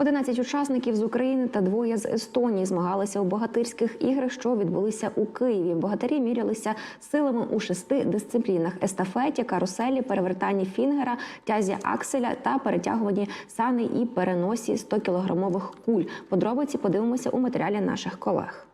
11 учасників з України та двоє з Естонії змагалися у богатирських іграх, що відбулися у Києві. Богатирі мірялися силами у шести дисциплінах: естафеті, каруселі, перевертанні фінгера, тязі акселя та перетягуванні сани і переносі 100 кілограмових куль. Подробиці подивимося у матеріалі наших колег.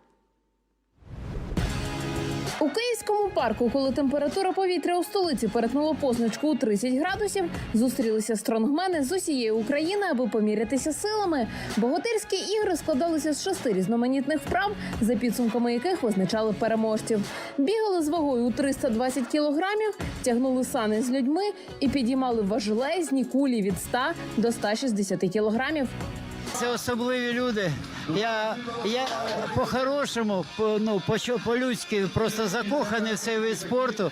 У київському парку, коли температура повітря у столиці перетнула позначку у 30 градусів, зустрілися стронгмени з усієї України, аби помірятися силами. Богатирські ігри складалися з шести різноманітних вправ, за підсумками яких визначали переможців. Бігали з вагою у 320 кілограмів, тягнули сани з людьми і підіймали важелезні кулі від 100 до 160 кілограмів. Це особливі люди. Я, я по-хорошому, по, ну, по, по-людськи просто закоханий в цей вид спорту,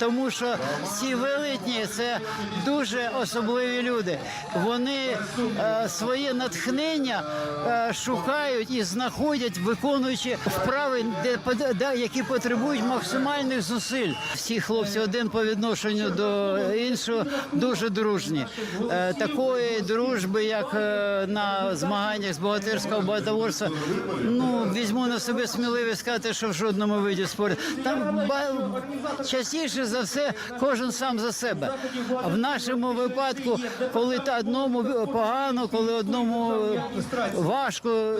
тому що ці велетні це дуже особливі люди. Вони е, своє натхнення е, шукають і знаходять, виконуючи вправи, де, де, які потребують максимальних зусиль. Всі хлопці один по відношенню до іншого дуже дружні. Е, такої дружби, як е, на змаганнях з богатирського багатоборства, ну візьму на себе сміливість сказати, що в жодному виді спорту. Там частіше за все кожен сам за себе. А в нашому випадку, коли та одному погано, коли одному важко,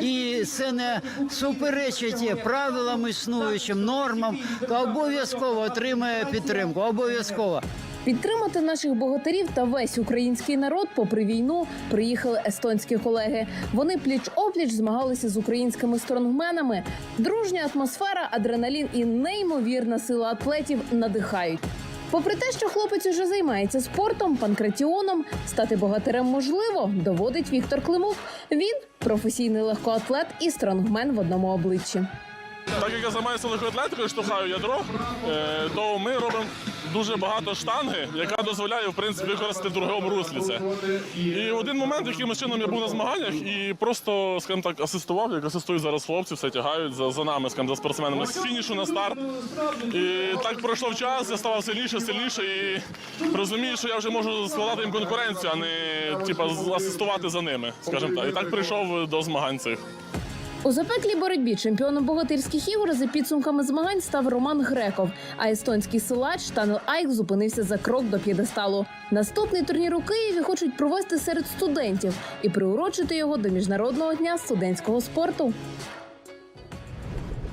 і це не суперечить правилам існуючим нормам, то обов'язково отримає підтримку. Обов'язково. Підтримати наших богатирів та весь український народ, попри війну, приїхали естонські колеги. Вони пліч опліч змагалися з українськими стронгменами. Дружня атмосфера, адреналін і неймовірна сила атлетів надихають. Попри те, що хлопець уже займається спортом, панкратіоном, стати богатирем можливо, доводить Віктор Климук. Він професійний легкоатлет і стронгмен в одному обличчі. Так як я займаюся легкоатлетикою, штовхаю ядро, е, то ми робимо дуже багато штанги, яка дозволяє в принципі використати в другому руслі це. І один момент, якимось чином я був на змаганнях і просто, скажімо так, асистував, як асистують зараз хлопці, все тягають за, за нами, скажімо, за спортсменами з фінішу на старт. І так пройшов час, я ставав сильніше, сильніше і розумію, що я вже можу складати їм конкуренцію, а не типа асистувати за ними, скажімо так. І так прийшов до змагань цих. У запеклій боротьбі чемпіоном богатирських ігор за підсумками змагань став Роман Греков. А естонський силач Танел Айк зупинився за крок до п'єдесталу. Наступний турнір у Києві хочуть провести серед студентів і приурочити його до міжнародного дня студентського спорту.